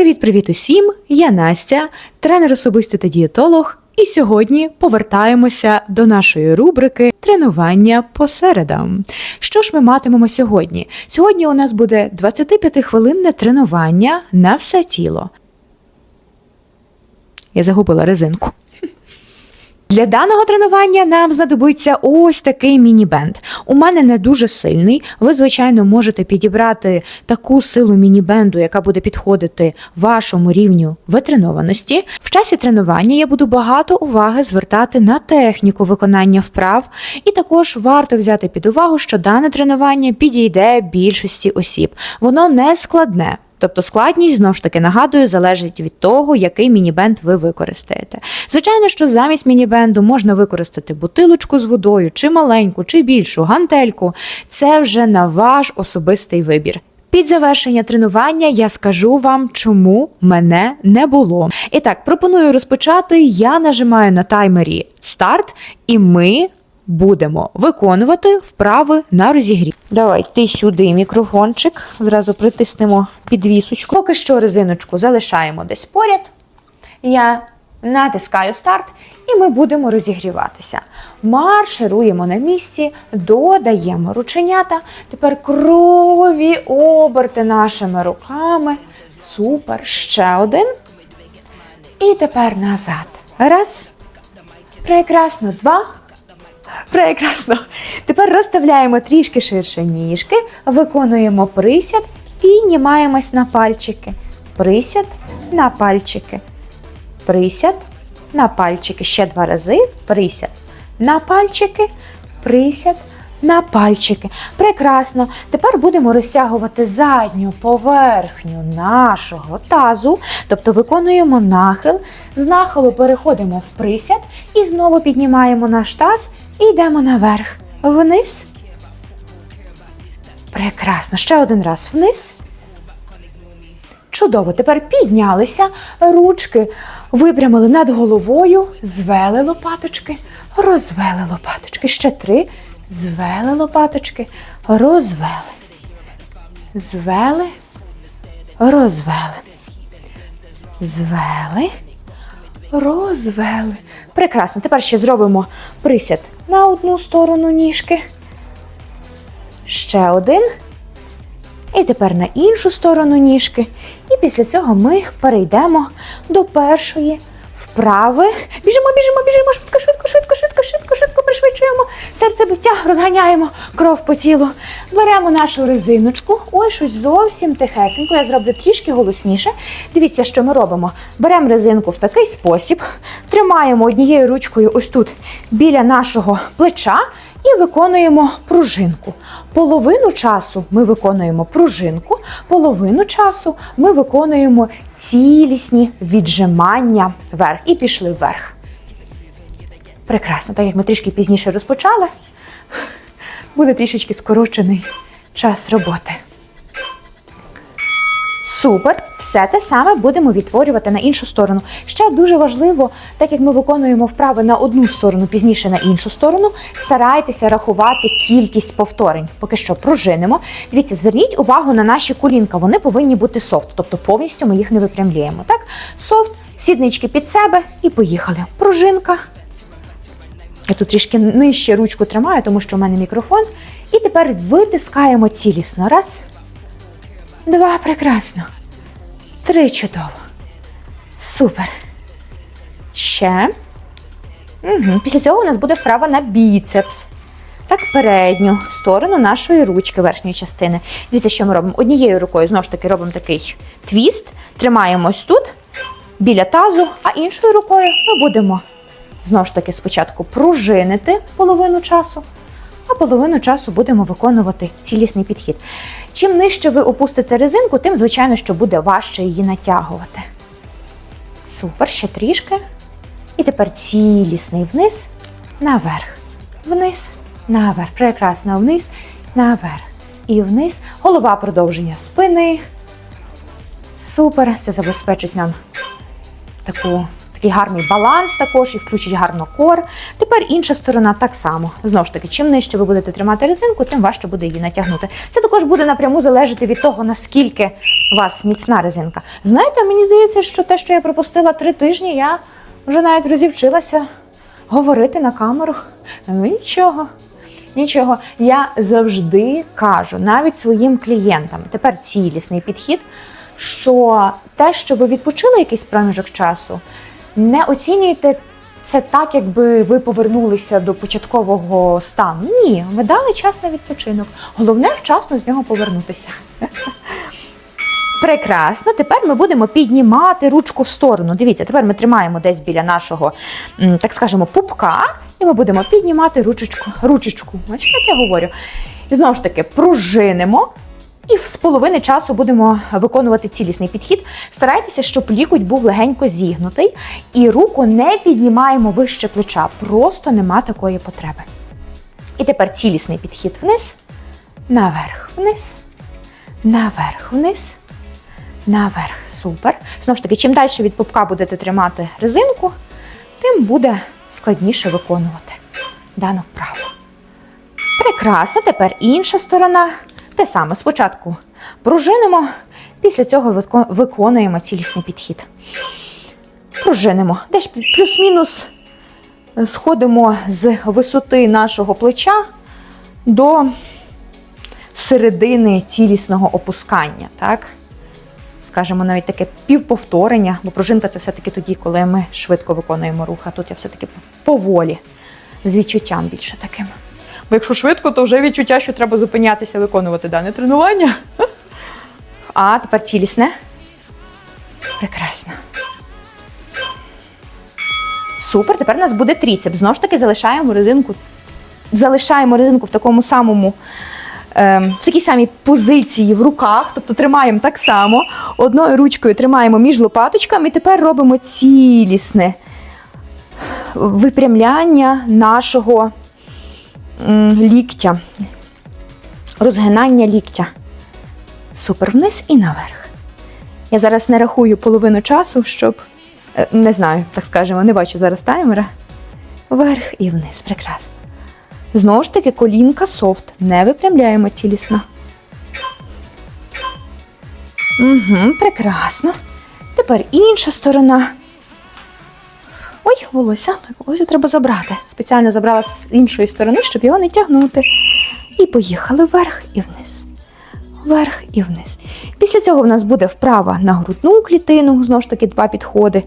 Привіт-привіт усім! Я Настя, тренер особистий та дієтолог. І сьогодні повертаємося до нашої рубрики тренування по середам. Що ж ми матимемо сьогодні? Сьогодні у нас буде 25-хвилинне тренування на все тіло. Я загубила резинку. Для даного тренування нам знадобиться ось такий міні-бенд. У мене не дуже сильний. Ви, звичайно, можете підібрати таку силу міні-бенду, яка буде підходити вашому рівню витренованості. В часі тренування я буду багато уваги звертати на техніку виконання вправ, і також варто взяти під увагу, що дане тренування підійде більшості осіб. Воно не складне. Тобто складність, знову ж таки, нагадую, залежить від того, який міні-бенд ви використаєте. Звичайно, що замість міні-бенду можна використати бутилочку з водою, чи маленьку, чи більшу, гантельку. Це вже на ваш особистий вибір. Під завершення тренування я скажу вам, чому мене не було. І так, пропоную розпочати. Я нажимаю на таймері старт, і ми будемо виконувати вправи на розігрів. Давай ти сюди мікрофончик. Зразу притиснемо підвісочку. Поки що резиночку залишаємо десь поряд. Я натискаю старт, і ми будемо розігріватися. Маршируємо на місці, додаємо рученята. Тепер крові оберти нашими руками. Супер. Ще один. І тепер назад. Раз. Прекрасно. Два. Прекрасно. Тепер розставляємо трішки ширше ніжки, виконуємо присяд, піднімаємось на пальчики. Присяд на пальчики. Присяд на пальчики. Ще два рази. Присяд на пальчики. Присяд на пальчики. Прекрасно. Тепер будемо розтягувати задню поверхню нашого тазу, тобто виконуємо нахил. З нахилу переходимо в присяд і знову піднімаємо наш таз і йдемо наверх. Вниз. Прекрасно. Ще один раз вниз. Чудово. Тепер піднялися, ручки випрямили над головою, звели лопаточки, розвели лопаточки. Ще три. Звели лопаточки, розвели. Звели, розвели. Звели, розвели. Прекрасно. Тепер ще зробимо присяд на одну сторону ніжки. Ще один. І тепер на іншу сторону ніжки. І після цього ми перейдемо до першої вправи. Біжимо, біжимо, біжимо, швидко, швидко, швидко, швидко, швидко, швидко пришвидшуємо серцебиття, розганяємо кров по тілу. Беремо нашу резиночку. Ой, щось зовсім тихесенько. Я зроблю трішки голосніше. Дивіться, що ми робимо. Беремо резинку в такий спосіб, тримаємо однією ручкою ось тут біля нашого плеча. І виконуємо пружинку. Половину часу ми виконуємо пружинку, половину часу ми виконуємо цілісні віджимання вверх. І пішли вверх. Прекрасно, так як ми трішки пізніше розпочали, буде трішечки скорочений час роботи. Супер, все те саме будемо відтворювати на іншу сторону. Ще дуже важливо, так як ми виконуємо вправи на одну сторону, пізніше на іншу сторону, старайтеся рахувати кількість повторень. Поки що пружинимо. Дивіться, зверніть увагу на наші колінка. Вони повинні бути софт, тобто повністю ми їх не випрямляємо. Так, софт, сіднички під себе і поїхали. Пружинка. Я тут трішки нижче ручку тримаю, тому що в мене мікрофон. І тепер витискаємо цілісно. Раз. Два, прекрасно. Три чудово. Супер. Ще. Угу. Після цього у нас буде вправа на біцепс. Так, передню сторону нашої ручки верхньої частини. Дивіться, що ми робимо. Однією рукою знову ж таки робимо такий твіст. Тримаємось тут, біля тазу, а іншою рукою ми будемо знову ж таки спочатку пружинити половину часу, а половину часу будемо виконувати цілісний підхід. Чим нижче ви опустите резинку, тим, звичайно, що буде важче її натягувати. Супер, ще трішки. І тепер цілісний вниз, наверх. Вниз, наверх. Прекрасно, вниз, наверх. І вниз. Голова продовження спини. Супер. Це забезпечить нам таку, такий гарний баланс також і включить гарно кор. Тепер інша сторона так само. Знову ж таки, чим нижче ви будете тримати резинку, тим важче буде її натягнути. Це також буде напряму залежати від того, наскільки у вас міцна резинка. Знаєте, мені здається, що те, що я пропустила три тижні, я вже навіть розівчилася говорити на камеру. Ну нічого. Нічого, я завжди кажу, навіть своїм клієнтам, тепер цілісний підхід, що те, що ви відпочили якийсь проміжок часу, не оцінюйте це так, якби ви повернулися до початкового стану. Ні, ви дали час на відпочинок. Головне вчасно з нього повернутися. Прекрасно, тепер ми будемо піднімати ручку в сторону. Дивіться, тепер ми тримаємо десь біля нашого, так скажемо, пупка, і ми будемо піднімати ручечку. ручечку. Бачите, як я говорю? І знову ж таки, пружинимо. І з половини часу будемо виконувати цілісний підхід. Старайтеся, щоб лікоть був легенько зігнутий, і руку не піднімаємо вище плеча. Просто нема такої потреби. І тепер цілісний підхід вниз, наверх, вниз, наверх, вниз, наверх. Супер. Знову ж таки, чим далі від пупка будете тримати резинку, тим буде складніше виконувати дану вправу. Прекрасно, тепер інша сторона. Те саме спочатку пружинимо, після цього виконуємо цілісний підхід. Пружинимо. Десь плюс-мінус е, сходимо з висоти нашого плеча до середини цілісного опускання. Так? Скажемо, навіть таке півповторення, бо пружинка це все-таки тоді, коли ми швидко виконуємо рух, а тут я все-таки поволі, з відчуттям більше таким. Бо якщо швидко, то вже відчуття, що треба зупинятися, виконувати дане тренування. А тепер цілісне. Прекрасно. Супер, тепер у нас буде тріцеп. Знову ж таки, залишаємо резинку. Залишаємо резинку в такому самому. ем, В такій самій позиції в руках, тобто тримаємо так само. Одною ручкою тримаємо між лопаточками, і тепер робимо цілісне випрямляння нашого ліктя, розгинання ліктя. Супер вниз і наверх. Я зараз не рахую половину часу, щоб е, не знаю, так скажемо, не бачу зараз таймера. Вверх і вниз. Прекрасно. Знову ж таки, колінка софт. Не випрямляємо цілісно. Угу, прекрасно. Тепер інша сторона. Ой, волосся, волосся треба забрати. Спеціально забрала з іншої сторони, щоб його не тягнути. І поїхали вверх і вниз. Вверх і вниз. Після цього в нас буде вправа на грудну клітину, знову ж таки, два підходи.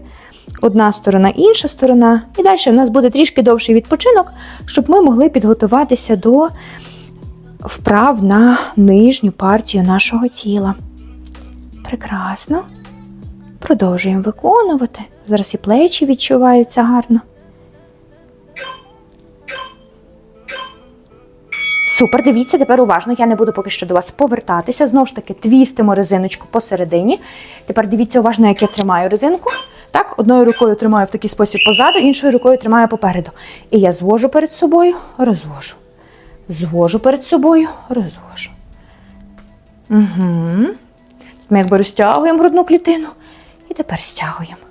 Одна сторона, інша сторона. І далі в нас буде трішки довший відпочинок, щоб ми могли підготуватися до вправ на нижню партію нашого тіла. Прекрасно. Продовжуємо виконувати. Зараз і плечі відчуваються гарно. Супер, дивіться, тепер уважно. Я не буду поки що до вас повертатися. Знову ж таки, твістимо резиночку посередині. Тепер дивіться уважно, як я тримаю резинку. Так, одною рукою тримаю в такий спосіб позаду, іншою рукою тримаю попереду. І я звожу перед собою, розвожу. Звожу перед собою, розвожу. Угу. Ми якби розтягуємо грудну клітину і тепер стягуємо.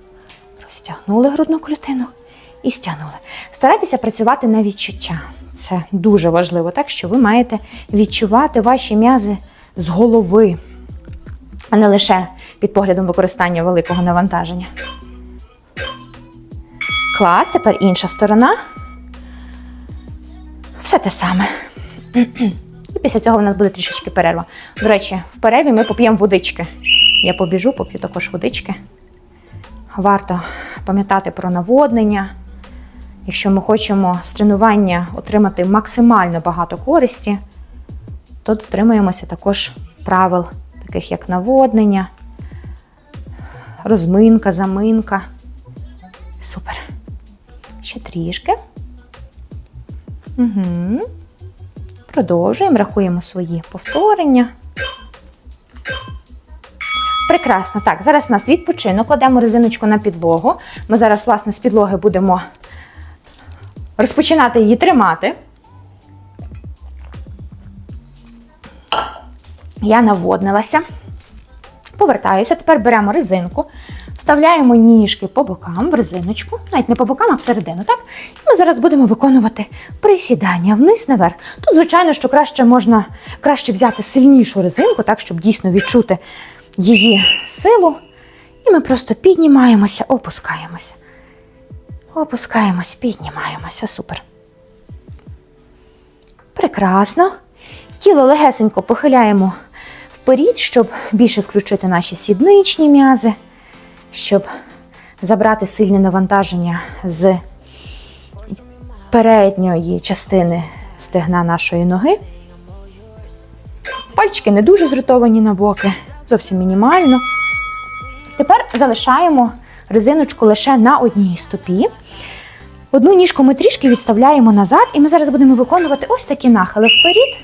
Розтягнули грудну клітину і стягнули. Старайтеся працювати на відчуття. Це дуже важливо, так що ви маєте відчувати ваші м'язи з голови, а не лише під поглядом використання великого навантаження. Клас, тепер інша сторона. Все те саме. І після цього в нас буде трішечки перерва. До речі, в перерві ми поп'ємо водички. Я побіжу, поп'ю також водички. Варто пам'ятати про наводнення. Якщо ми хочемо з тренування отримати максимально багато користі, то дотримуємося також правил, таких як наводнення, розминка, заминка. Супер. Ще трішки. Угу. Продовжуємо, рахуємо свої повторення. Прекрасно. Так, зараз у нас відпочинок, кладемо резиночку на підлогу. Ми зараз, власне, з підлоги будемо розпочинати її тримати. Я наводнилася. Повертаюся. Тепер беремо резинку, Вставляємо ніжки по бокам в резиночку, навіть не по бокам, а всередину, так? І ми зараз будемо виконувати присідання вниз наверх. Тут, звичайно, що краще можна краще взяти сильнішу резинку, так, щоб дійсно відчути її силу. І ми просто піднімаємося, опускаємося. Опускаємось, піднімаємося. Супер. Прекрасно. Тіло легесенько похиляємо вперед, щоб більше включити наші сідничні м'язи, щоб забрати сильне навантаження з передньої частини стегна нашої ноги. Пальчики не дуже зрутовані на боки, зовсім мінімально. Тепер залишаємо резиночку лише на одній стопі. Одну ніжку ми трішки відставляємо назад, і ми зараз будемо виконувати ось такі нахили вперед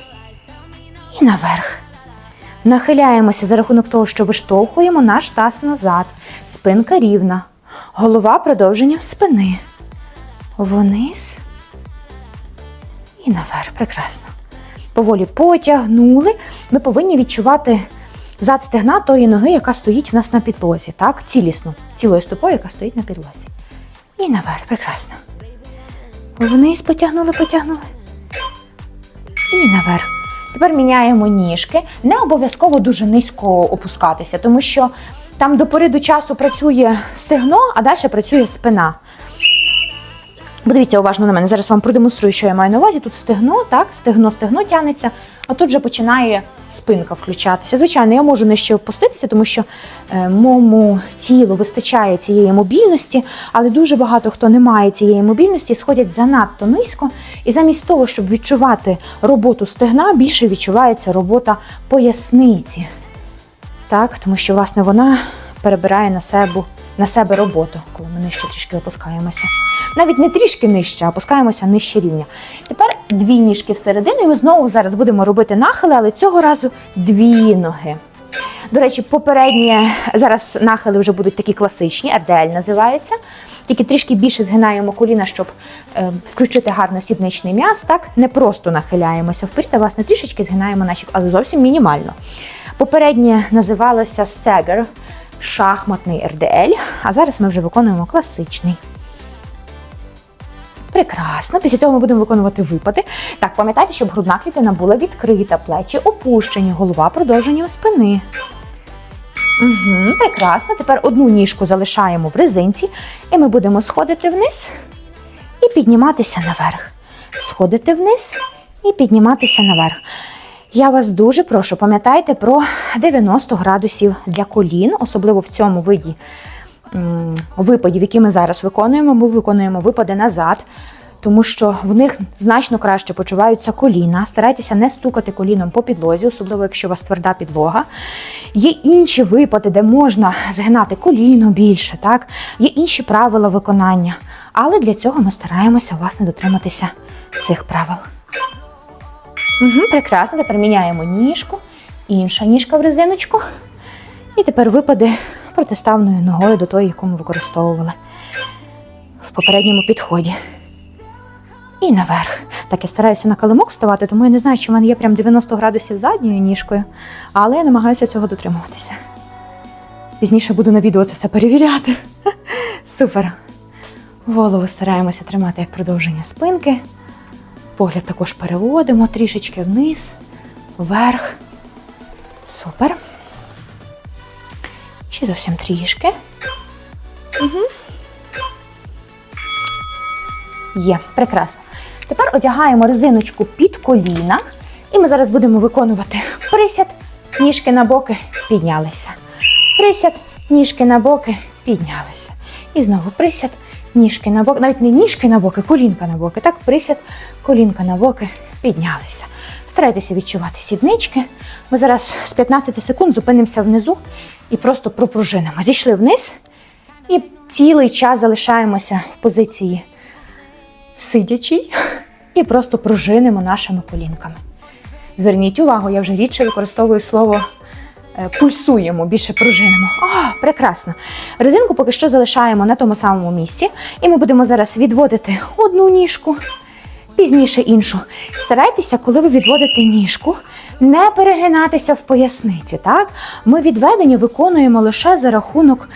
і наверх. Нахиляємося за рахунок того, що виштовхуємо наш таз назад. Спинка рівна. Голова продовженням спини. Вниз і наверх. Прекрасно. Поволі потягнули. Ми повинні відчувати зад стегна тої ноги, яка стоїть в нас на підлозі. Так? Цілісно. Цілою стопою, яка стоїть на підлозі. І наверх. Прекрасно. Вниз потягнули, потягнули. І наверх. Тепер міняємо ніжки. Не обов'язково дуже низько опускатися, тому що там до пори до часу працює стегно, а далі працює спина. Подивіться уважно на мене. Зараз вам продемонструю, що я маю на увазі. Тут стегно, так, стегно, стегно тягнеться, а тут вже починає спинка включатися. Звичайно, я можу нижче опуститися, тому що е, моєму тілу вистачає цієї мобільності, але дуже багато хто не має цієї мобільності, сходять занадто низько, і замість того, щоб відчувати роботу стегна, більше відчувається робота поясниці. Так, тому що власне вона перебирає на себе, на себе роботу, коли ми нижче трішки опускаємося. Навіть не трішки нижче, а опускаємося нижче рівня. Тепер дві ніжки всередину, і ми знову зараз будемо робити нахили, але цього разу дві ноги. До речі, попередні зараз нахили вже будуть такі класичні, РДЛ називаються. Тільки трішки більше згинаємо коліна, щоб е, включити гарно сідничний м'яз. Так не просто нахиляємося вперед, а власне трішечки згинаємо наші, але зовсім мінімально. Попереднє називалося Stagger, шахматний РДЛ, а зараз ми вже виконуємо класичний. Прекрасно. Після цього ми будемо виконувати випади. Так, пам'ятайте, щоб грудна клітина була відкрита, плечі опущені, голова продовженням спини. Угу, прекрасно. Тепер одну ніжку залишаємо в резинці, і ми будемо сходити вниз і підніматися наверх. Сходити вниз і підніматися наверх. Я вас дуже прошу, пам'ятайте про 90 градусів для колін, особливо в цьому виді випадів, які ми зараз виконуємо. Ми виконуємо випади назад, тому що в них значно краще почуваються коліна. Старайтеся не стукати коліном по підлозі, особливо якщо у вас тверда підлога. Є інші випади, де можна згинати коліно більше, так? є інші правила виконання. Але для цього ми стараємося власне дотриматися цих правил. Угу, прекрасно. Тепер міняємо ніжку, інша ніжка в резиночку. І тепер випади протиставною ногою до тої, яку ми використовували в попередньому підході. І наверх. Так, я стараюся на килимок вставати, тому я не знаю, чи в мене є прям 90 градусів задньою ніжкою, але я намагаюся цього дотримуватися. Пізніше буду на відео це все перевіряти. Супер. Голову стараємося тримати як продовження спинки. Погляд також переводимо трішечки вниз, вверх. Супер. Ще зовсім трішки. Угу. Є, прекрасно. Тепер одягаємо резиночку під коліна, і ми зараз будемо виконувати присяд, ніжки на боки, піднялися. Присяд, ніжки на боки, піднялися. І знову присяд, ніжки на боки, навіть не ніжки на боки, колінка на боки. Так, присяд, колінка на боки, піднялися. Старайтеся відчувати сіднички. Ми зараз з 15 секунд зупинимося внизу і просто пропружинимо. Зійшли вниз і цілий час залишаємося в позиції сидячій і просто пружинимо нашими колінками. Зверніть увагу, я вже рідше використовую слово е, пульсуємо, більше пружинимо. Прекрасно. Резинку поки що залишаємо на тому самому місці, і ми будемо зараз відводити одну ніжку, пізніше іншу. Старайтеся, коли ви відводите ніжку, не перегинатися в поясниці. Так? Ми відведення виконуємо лише за рахунок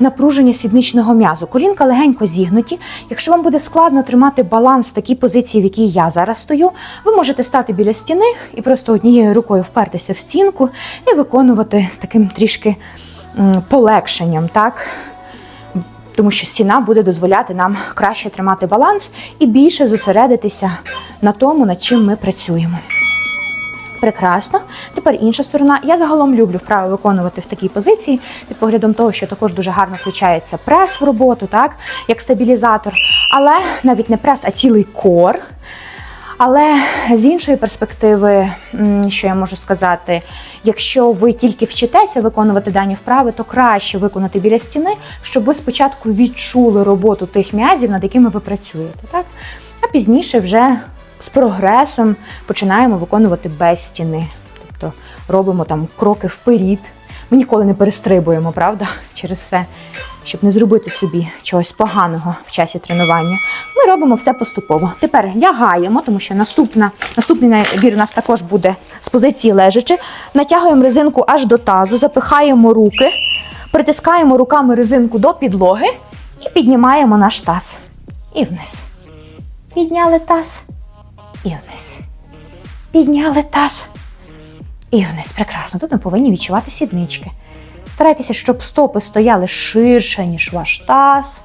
напруження сідничного м'язу. Колінка легенько зігнуті. Якщо вам буде складно тримати баланс в такій позиції, в якій я зараз стою, ви можете стати біля стіни і просто однією рукою впертися в стінку і виконувати з таким трішки полегшенням, так? Тому що стіна буде дозволяти нам краще тримати баланс і більше зосередитися на тому, над чим ми працюємо. Прекрасно. Тепер інша сторона. Я загалом люблю вправи виконувати в такій позиції, під поглядом того, що також дуже гарно включається прес в роботу, так, як стабілізатор. Але навіть не прес, а цілий кор. Але з іншої перспективи, що я можу сказати, якщо ви тільки вчитеся виконувати дані вправи, то краще виконати біля стіни, щоб ви спочатку відчули роботу тих м'язів, над якими ви працюєте, так? А пізніше вже з прогресом починаємо виконувати без стіни. Тобто робимо там кроки вперед. Ми ніколи не перестрибуємо, правда? Через все, щоб не зробити собі чогось поганого в часі тренування. Ми робимо все поступово. Тепер лягаємо, тому що наступна, наступний набір у нас також буде з позиції лежачи. Натягуємо резинку аж до тазу, запихаємо руки, притискаємо руками резинку до підлоги і піднімаємо наш таз. І вниз. Підняли таз і вниз. Підняли таз і вниз. Прекрасно. Тут ми повинні відчувати сіднички. Старайтеся, щоб стопи стояли ширше, ніж ваш таз.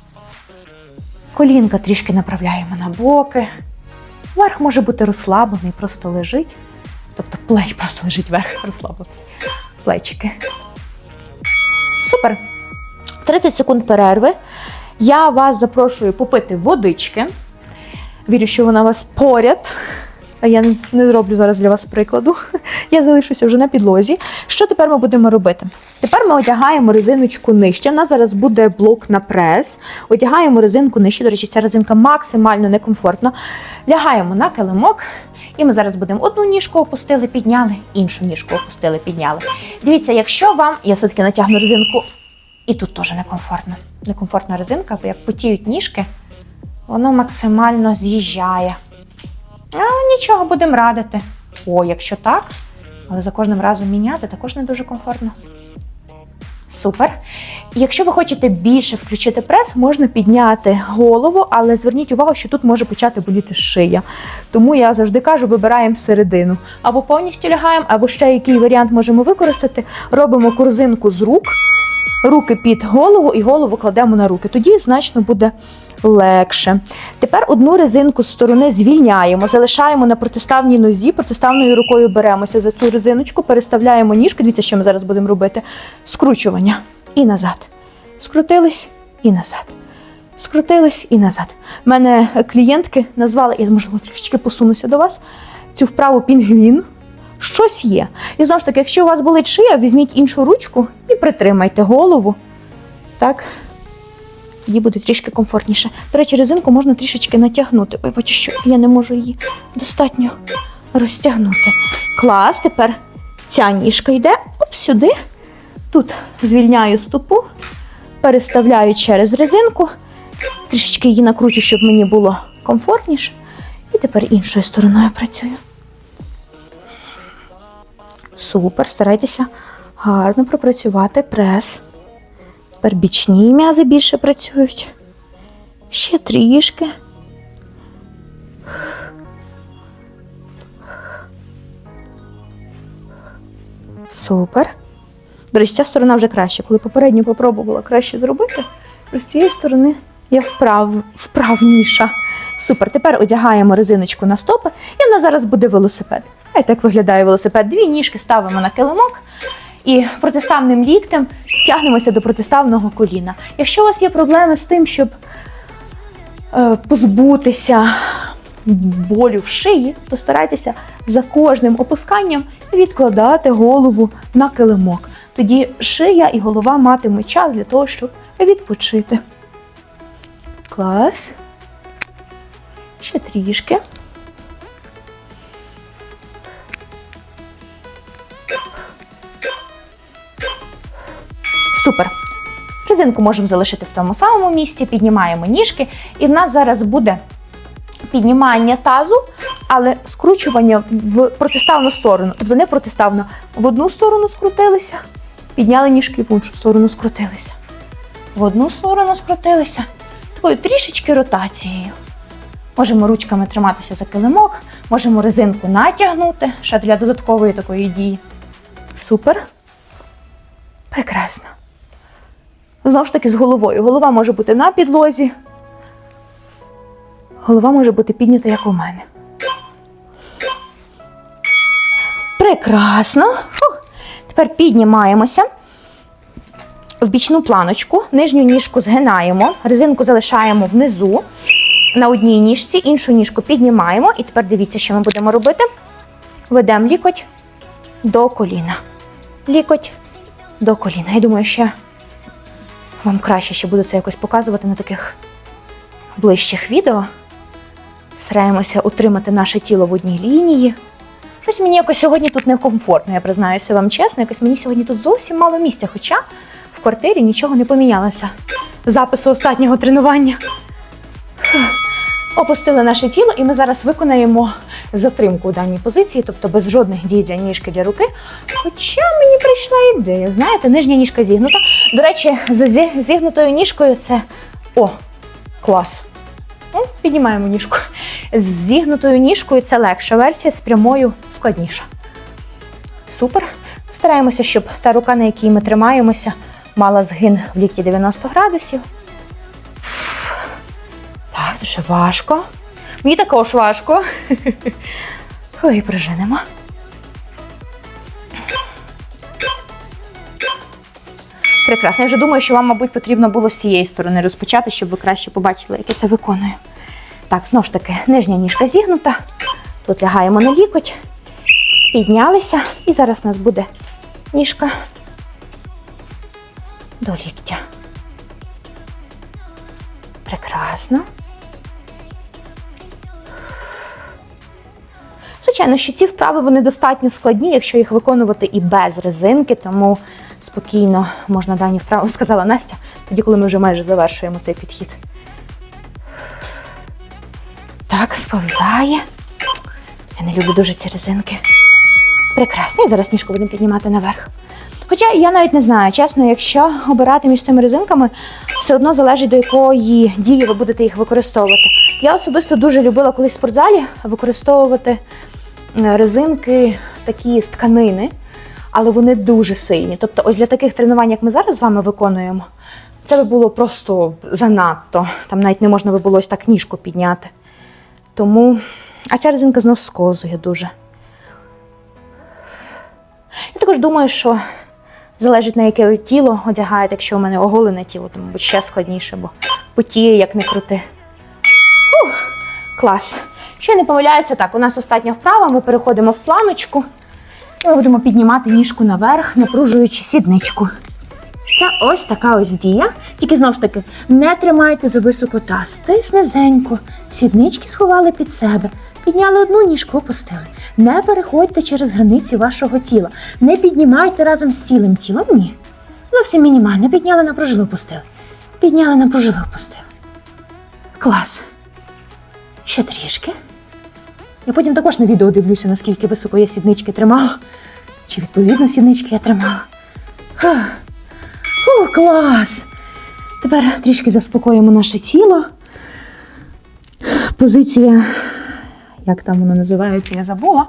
Колінка трішки направляємо на боки. Верх може бути розслаблений, просто лежить. Тобто плеч просто лежить верх розслаблений. Плечики. Супер. 30 секунд перерви. Я вас запрошую попити водички. Вірю, що вона у вас поряд. Я не зроблю зараз для вас прикладу. Я залишуся вже на підлозі. Що тепер ми будемо робити? Тепер ми одягаємо резиночку нижче. У нас зараз буде блок на прес. Одягаємо резинку нижче. До речі, ця резинка максимально некомфортна. Лягаємо на килимок. І ми зараз будемо одну ніжку опустили, підняли, іншу ніжку опустили, підняли. Дивіться, якщо вам, я все-таки натягну резинку, і тут теж некомфортно. Некомфортна резинка, бо як потіють ніжки, воно максимально з'їжджає. А нічого, будемо радити. О, якщо так, але за кожним разом міняти також не дуже комфортно. Супер. Якщо ви хочете більше включити прес, можна підняти голову, але зверніть увагу, що тут може почати боліти шия. Тому я завжди кажу, вибираємо середину. Або повністю лягаємо, або ще який варіант можемо використати. Робимо корзинку з рук, руки під голову і голову кладемо на руки. Тоді значно буде легше. Тепер одну резинку з сторони звільняємо, залишаємо на протиставній нозі, протиставною рукою беремося за цю резиночку, переставляємо ніжки. Дивіться, що ми зараз будемо робити. Скручування і назад. Скрутились і назад. Скрутились і назад. У мене клієнтки назвали, я можливо трішечки посунуся до вас, цю вправу пінгвін. Щось є. І знову ж таки, якщо у вас болить шия, візьміть іншу ручку і притримайте голову. Так, їй буде трішки комфортніше. До речі, резинку можна трішечки натягнути. Ой, бачу, що я не можу її достатньо розтягнути. Клас, тепер ця ніжка йде оп, сюди. Тут звільняю стопу, переставляю через резинку, трішечки її накручу, щоб мені було комфортніше. І тепер іншою стороною працюю. Супер, старайтеся гарно пропрацювати прес. Тепер бічні м'язи більше працюють. Ще трішки. Супер. До речі, ця сторона вже краще. Коли попередньо попробувала краще зробити, з цієї сторони я вправ, вправніша. Супер. Тепер одягаємо резиночку на стопи, і в нас зараз буде велосипед. Знаєте, як виглядає велосипед? Дві ніжки ставимо на килимок і протиставним ліктем тягнемося до протиставного коліна. Якщо у вас є проблеми з тим, щоб е, позбутися болю в шиї, то старайтеся за кожним опусканням відкладати голову на килимок. Тоді шия і голова матимуть час для того, щоб відпочити. Клас. Ще трішки. Супер. Резинку можемо залишити в тому самому місці, піднімаємо ніжки, і в нас зараз буде піднімання тазу, але скручування в протиставну сторону. Тобто не протиставно, в одну сторону скрутилися, підняли ніжки в іншу сторону скрутилися. в одну сторону скрутилися, такою трішечки ротацією. Можемо ручками триматися за килимок, можемо резинку натягнути ще для додаткової такої дії. Супер. Прекрасно. Знову ж таки, з головою. Голова може бути на підлозі. Голова може бути піднята, як у мене. Прекрасно. Фух. Тепер піднімаємося в бічну планочку, нижню ніжку згинаємо, резинку залишаємо внизу на одній ніжці, іншу ніжку піднімаємо. І тепер дивіться, що ми будемо робити. Ведемо лікоть до коліна. Лікоть до коліна. Я думаю, що вам краще ще буду це якось показувати на таких ближчих відео. Стараємося утримати наше тіло в одній лінії. Щось мені якось сьогодні тут некомфортно, я признаюся вам чесно. Якось мені сьогодні тут зовсім мало місця, хоча в квартирі нічого не помінялося. Запису останнього тренування. Опустили наше тіло, і ми зараз виконаємо затримку у даній позиції, тобто без жодних дій для ніжки для руки. Хоча мені прийшла ідея, знаєте, нижня ніжка зігнута. До речі, за зігнутою ніжкою це. О, клас. Ну, піднімаємо ніжку. З зігнутою ніжкою це легша версія, з прямою складніша. Супер. Стараємося, щоб та рука, на якій ми тримаємося, мала згин в лікті 90 градусів. Так, дуже важко. Мені також важко. Ой, приженемо. Прекрасно. Я вже думаю, що вам, мабуть, потрібно було з цієї сторони розпочати, щоб ви краще побачили, як я це виконую. Так, знову ж таки, нижня ніжка зігнута. Тут лягаємо на лікоть, піднялися, і зараз у нас буде ніжка до ліктя. Прекрасно. Звичайно, що ці вправи вони достатньо складні, якщо їх виконувати і без резинки, тому спокійно можна дані вправи, сказала Настя, тоді, коли ми вже майже завершуємо цей підхід. Так, сповзає. Я не люблю дуже ці резинки. Прекрасно, і зараз ніжку будемо піднімати наверх. Хоча я навіть не знаю, чесно, якщо обирати між цими резинками, все одно залежить до якої дії ви будете їх використовувати. Я особисто дуже любила колись в спортзалі використовувати резинки такі з тканини, але вони дуже сильні. Тобто, ось для таких тренувань, як ми зараз з вами виконуємо, це би було просто занадто. Там навіть не можна би було ось так ніжку підняти. Тому, а ця резинка знов сковзує дуже. Я також думаю, що залежить на яке ви тіло одягаєте. Якщо у мене оголене тіло, то, мабуть, ще складніше, бо потіє, як не крути. Ух, клас. Що я не помиляюся, так, у нас остання вправа, ми переходимо в планочку. І ми будемо піднімати ніжку наверх, напружуючи сідничку. Це ось така ось дія. Тільки знову ж таки, не тримайте за високо таз, тис низенько. Сіднички сховали під себе, підняли одну ніжку, опустили. Не переходьте через границі вашого тіла. Не піднімайте разом з цілим тілом. Ні. Зовсім мінімально. Підняли, напружили, опустили. Підняли, напружили, опустили. Клас. Ще трішки. Я потім також на відео дивлюся, наскільки високо я сіднички тримала. Чи відповідно сіднички я тримала. О, клас! Тепер трішки заспокоїмо наше тіло. Позиція, як там воно називається, я забула.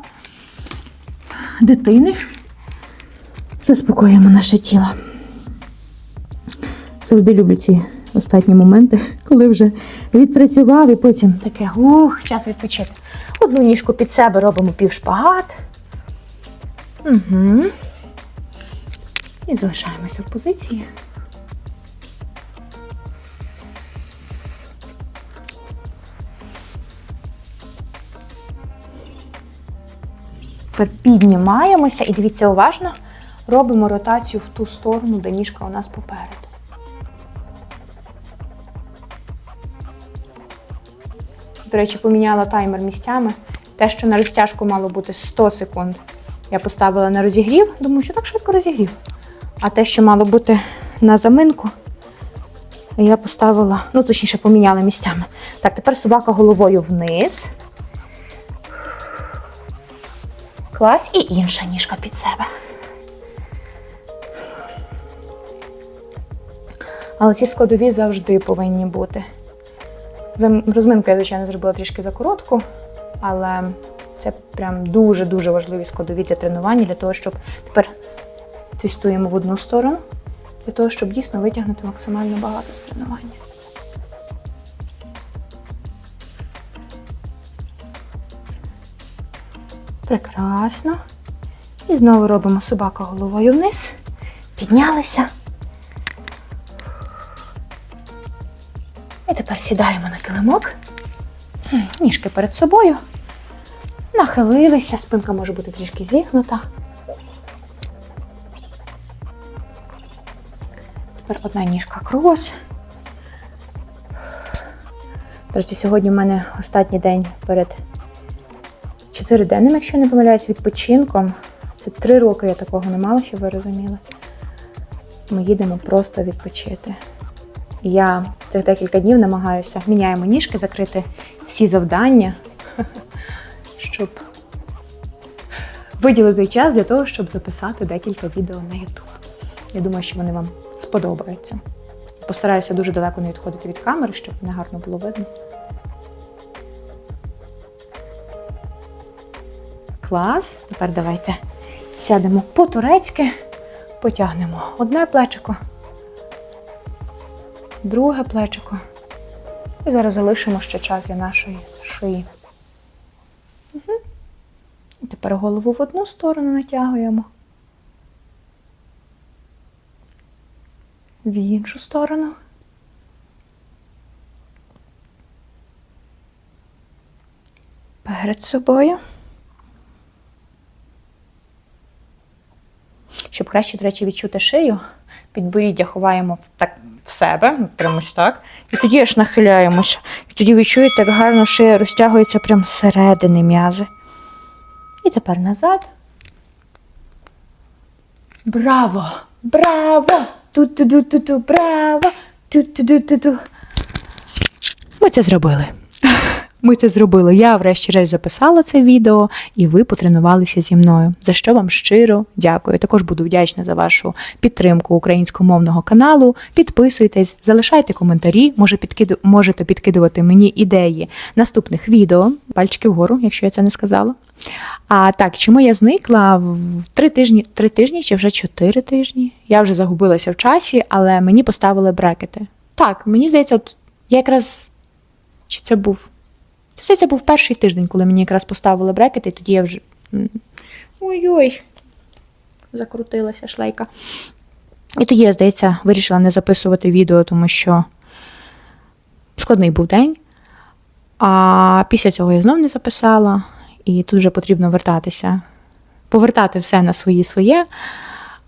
Дитини. Заспокоїмо наше тіло. Завжди люблю ці останні моменти, коли вже відпрацював і потім таке ух, час відпочити. Одну ніжку під себе робимо півшпагат. Угу. І залишаємося в позиції. Тепер піднімаємося і дивіться уважно, робимо ротацію в ту сторону, де ніжка у нас попереду. До речі, поміняла таймер місцями. Те, що на розтяжку мало бути 100 секунд, я поставила на розігрів, думаю, що так швидко розігрів. А те, що мало бути на заминку, я поставила, ну точніше, поміняла місцями. Так, тепер собака головою вниз. Клас і інша ніжка під себе. Але ці складові завжди повинні бути. Розминку я, звичайно, зробила трішки за коротку, але це прям дуже-дуже важливі складові для тренування, для того, щоб тепер твістуємо в одну сторону, для того, щоб дійсно витягнути максимально багато з тренування. Прекрасно. І знову робимо собака головою вниз. Піднялися. І тепер сідаємо на килимок. Ніжки перед собою. Нахилилися, спинка може бути трішки зігнута. Тепер одна ніжка крос. Речі, сьогодні в мене останній день перед чотириденним, якщо я не помиляюсь, відпочинком. Це три роки я такого не мала, щоб ви розуміли. Ми їдемо просто відпочити. Я цих декілька днів намагаюся міняємо ніжки, закрити всі завдання, щоб виділити час для того, щоб записати декілька відео на YouTube. Я думаю, що вони вам сподобаються. Постараюся дуже далеко не відходити від камери, щоб не гарно було видно. Клас. Тепер давайте сядемо по-турецьки, потягнемо одне плечико, друге плечико. І зараз залишимо ще час для нашої шиї. Угу. Тепер голову в одну сторону натягуємо. В іншу сторону. Перед собою. Щоб краще, до речі, відчути шию, підборіддя ховаємо так в себе, прямо ось так. І тоді аж нахиляємося. І тоді відчуєте, як гарно шия розтягується прямо зсередини м'язи. І тепер назад. Браво! Браво! Ту-ту-ту-ту-ту, браво! Ту-ту-ту-ту-ту. Ми це зробили. Ми це зробили. Я, врешті-решт, записала це відео, і ви потренувалися зі мною. За що вам щиро дякую. Також буду вдячна за вашу підтримку українськомовного каналу. Підписуйтесь, залишайте коментарі, може підкиду... можете підкидувати мені ідеї наступних відео. Пальчики вгору, якщо я це не сказала. А так, чому я зникла в три тижні, три тижні чи вже чотири тижні? Я вже загубилася в часі, але мені поставили брекети. Так, мені здається, от я якраз чи це був? Це це був перший тиждень, коли мені якраз поставили брекети, і тоді я вже. Ой-ой, закрутилася шлейка. І тоді я, здається, вирішила не записувати відео, тому що складний був день. А після цього я знов не записала, і тут вже потрібно вертатися, повертати все на свої своє.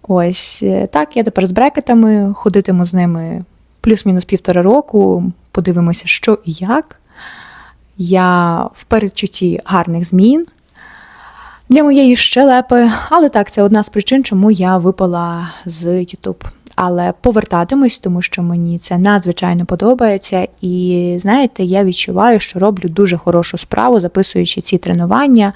Ось е, так, я тепер з брекетами ходитиму з ними плюс-мінус півтора року. Подивимося, що і як. Я в передчутті гарних змін для моєї щелепи, але так, це одна з причин, чому я випала з YouTube. Але повертатимусь, тому що мені це надзвичайно подобається. І знаєте, я відчуваю, що роблю дуже хорошу справу, записуючи ці тренування.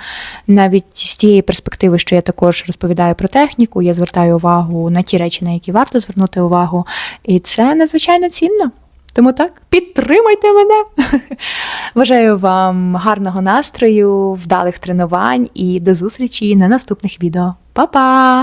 Навіть з тієї перспективи, що я також розповідаю про техніку, я звертаю увагу на ті речі, на які варто звернути увагу. І це надзвичайно цінно. Тому так, підтримайте мене. Бажаю вам гарного настрою, вдалих тренувань і до зустрічі на наступних відео. Па-па!